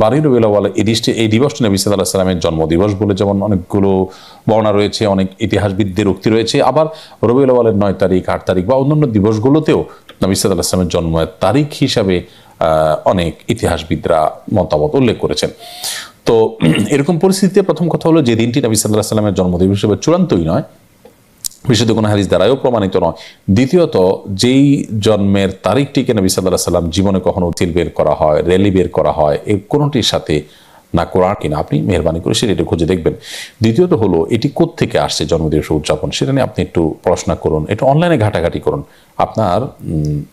বারোই রবিউল আওয়াল এই দিশটি এই দিবসটি নবী সাল্লাহ সাল্লামের জন্মদিবস বলে যেমন অনেকগুলো বর্ণনা রয়েছে, অনেক ইতিহাসবিদদের উক্তি রয়েছে। আবার রবিউল আওয়ালের নয় তারিখ, আট তারিখ বা অন্যান্য দিবসগুলোতেও নবী সাল্লাহ সাল্লামের জন্মের তারিখ হিসাবে অনেক ইতিহাসবিদরা মতামত উল্লেখ করেছেন। তো, এরকম পরিস্থিতিতে প্রথম কথা হলো, যে দিনটি নবী সাল্লাহ সাল্লামের জন্মদিবস হিসেবে চূড়ান্তই নয় বিশুদ্ধ কোনো হাদিস দ্বারাও প্রমাণিত নয়। দ্বিতীয়ত, যেই জন্মের তারিখটিকে নবী সাল্লাহ সাল্লাম জীবনে কখনো উচিল বের করা হয় র্যালি বের করা হয় এই কোনোটির সাথে না কোরআন কিনা আপনি মেহরবানি করে সেটা একটু খুঁজে দেখবেন। দ্বিতীয়ত হলো, এটি থেকে আসছে জন্মদিবস উদযাপন? সেটা নিয়ে আপনি একটু পড়াশোনা করুন, একটু অনলাইনে ঘাটাঘাটি করুন। আপনার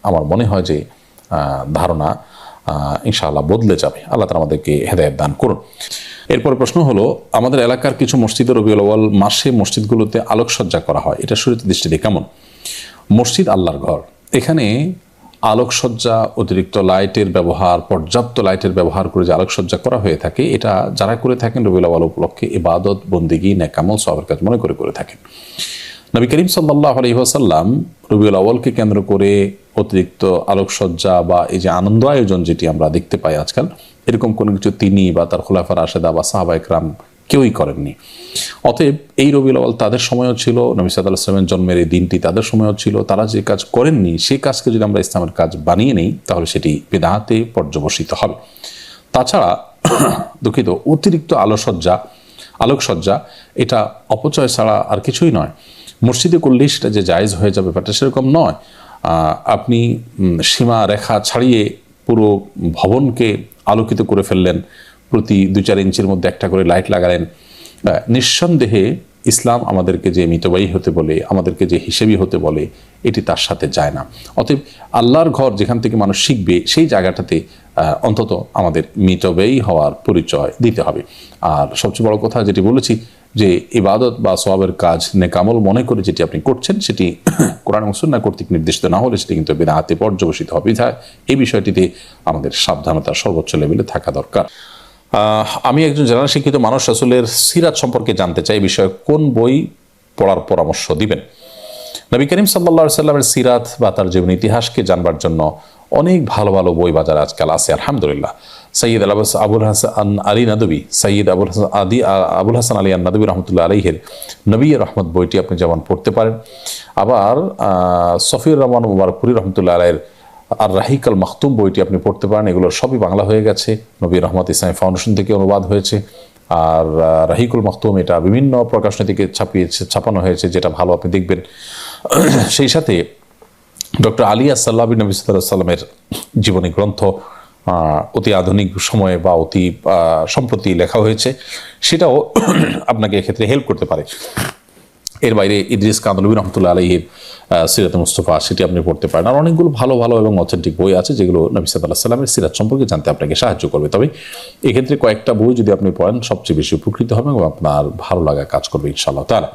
আমার মনে হয় যে ধারণা ইনশাআল্লাহ বদলে যাবে। আল্লাহ তালা আমাদেরকে হেদায়ত দান করুন। এরপর প্রশ্ন হলো, আমাদের এলাকার কিছু মসজিদের রবিউল আওয়াল মাসে মসজিদগুলোতে আলোকসজ্জা করা হয়। এটা শরীর দৃষ্টিতে কেমন? মসজিদ আল্লাহর ঘর। এখানে আলোকসজ্জা, অতিরিক্ত লাইটের ব্যবহার, পর্যাপ্ত লাইটের ব্যবহার করে যে আলোকসজ্জা করা হয়ে থাকে, এটা যারা করে থাকেন রবিউল আওয়াল উপলক্ষে ইবাদত, বন্দিগি নেকামল সবের কাজ মনে করে করে থাকেন। নবী করিম সাল্লাহ আলহিহাসাল্লাম রবিউল আওয়ালকে কেন্দ্র করে অতিরিক্ত আলোকসজ্জা বা এই যে আনন্দ আয়োজন যেটি আমরা দেখতে পাই আজকাল, এরকম কোনো কিছু তিনি বা তার খোলাফার আশেদা বা সাহাবা একরাম কেউই করেননি। অতএব এই আওয়াল তাদের সময়ও ছিল, নবী সাদ আলাহিসামের জন্মের এই দিনটি তাদের সময়ও ছিল, তারা যে কাজ করেননি সেই কাজকে যদি আমরা ইসলামের কাজ বানিয়ে নিই, তাহলে সেটি বেদাহাতে পর্যবসিত হবে। তাছাড়া দুঃখিত, অতিরিক্ত আলোসজ্জা আলোকসজ্জা, এটা অপচয় ছাড়া আর কিছুই নয়। মসজিদে করলেই সেটা যে জায়েজ হয়ে যাবে ব্যাপারটা সেরকম নয়। আপনি সীমা রেখা ছাড়িয়ে পুরো ভবনকে আলোকিত করে ফেললেন। প্রতি দু চার ইঞ্চির মধ্যে একটা করে লাইট লাগালেন। নিঃসন্দেহে ইসলাম আমাদেরকে যে মিতবায়ী হতে বলে, আমাদেরকে যে হিসেবি হতে বলে, এটি তার সাথে যায় না। অতএব আল্লাহর ঘর যেখান থেকে মানুষ শিখবে, সেই জায়গাটাতে অন্তত আমাদের মিতব্যয়ী হওয়ার পরিচয় দিতে হবে। আর সবচেয়ে বড় কথা যেটি বলেছি, যে ইবাদত বা সওয়াবের কাজ নেকামল মনে করে যেটি আপনি করছেন, সেটি কোরআন মুসন্না কর্তৃক নির্দেশিত না হলে সেটি কিন্তু বেদাহাতে পর্যবসিত হবে। এই বিষয়টিতে আমাদের সাবধানতা সর্বোচ্চ লেভেলে থাকা দরকার। আমি একজন জেনারেল শিক্ষিত মানুষ আসলের সিরাত সম্পর্কে জানতে চাই। বিষয়ে কোন বই পড়ার পরামর্শ দিবেন? নবী করিম সাল্লা সাল্লামের সিরাত বা তার জীবন ইতিহাসকে জানবার জন্য অনেক ভালো ভালো বই বাজারে আজকাল আছে, আলহামদুলিল্লাহ। সৈয়দ আল আবুল হাসান আলী নাদবী, সৈয়দ আবুল হাসান আদি, আবুল হাসান আলী আন নাদবী রহমতুল্লাহ আলহের নবী রহমত বইটি আপনি যেমন পড়তে পারেন। আবার সফির রহমান মুবারকপুরি রহমতুল্লাহ আলাইয়ের আর রাহিকাল মাহতুম বইটি আপনি পড়তে পারেন, এগুলো সবই বাংলা হয়ে গেছে। নবী রহমত ইসলামী ফাউন্ডেশন থেকে অনুবাদ হয়েছে। আর রাহিকুল মাহতুম এটা বিভিন্ন প্রকাশনী থেকে ছাপিয়েছে, ছাপানো হয়েছে, যেটা ভালো আপনি দেখবেন। সেই সাথে ডক্টর আলিয়া সাল্লাবি নবী সাল্লামের জীবনী গ্রন্থ অতি আধুনিক সময়ে বা অতি সম্প্রতি লেখা হয়েছে। সেটাও আপনাকে এক্ষেত্রে হেল্প করতে পারে। এর বাইরে ইদ্রিস কান্দলবী রহমতুল্লাহ আলহির সিরাত মুস্তফা, সেটি আপনি পড়তে পারেন। আর অনেকগুলো ভালো ভালো এবং অথেন্টিক বই আছে, যেগুলো নবী সাদাল্লাহ সাল্লামের সিরাত সম্পর্কে জানতে আপনাকে সাহায্য করবে। তবে এক্ষেত্রে কয়েকটা বই যদি আপনি পড়েন, সবচেয়ে বেশি উপকৃত হবে এবং আপনার ভালো লাগা কাজ করবে ইনশাআল্লাহ তারা